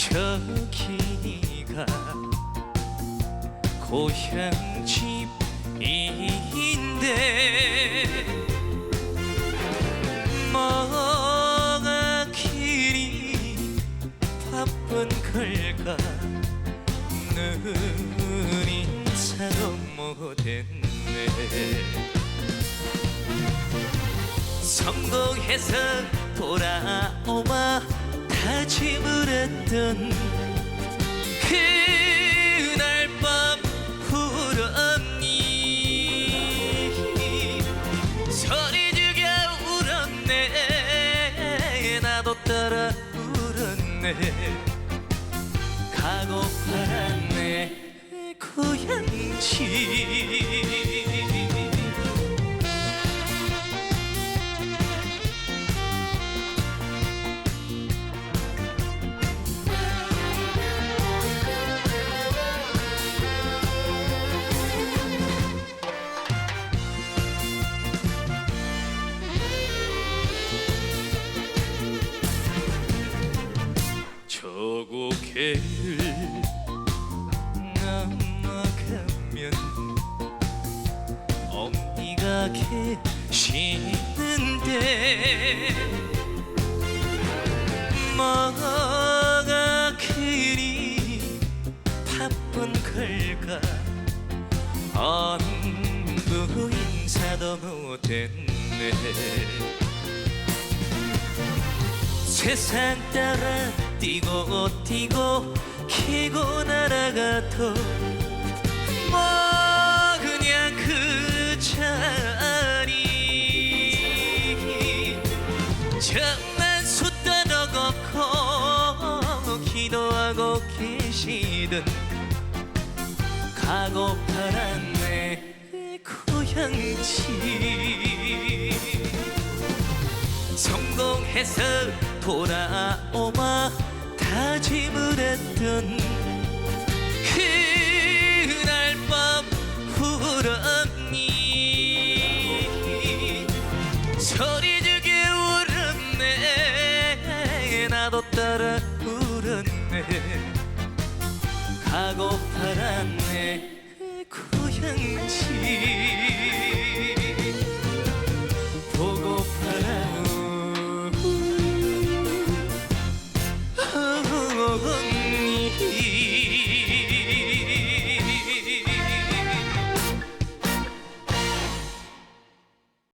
저기가 고향 집인데 뭐가 길이 바쁜 걸까? 늘 인사도 못했네. 성공해서 돌아오마 다짐을 했던 그날 밤 울었니 소리 죽여 울었네. 나도 따라 울었네. 가고파란 내 고향집 저고개를 넘어가면 엄니가 계시는데 뭐가 그리 바쁜 걸까? 안부 인사도 못했네. 세상 따라 뛰고 뛰고 키고 날아가도 뭐 그냥 그 자리 정말 숫자도 걷고 기도하고 계시던 가고파란 내 고향집 성공해서 돌아오마 다짐을 했던 그날 밤 울었니 소리 죽여 울었네. 나도 따라 울었네. 고향집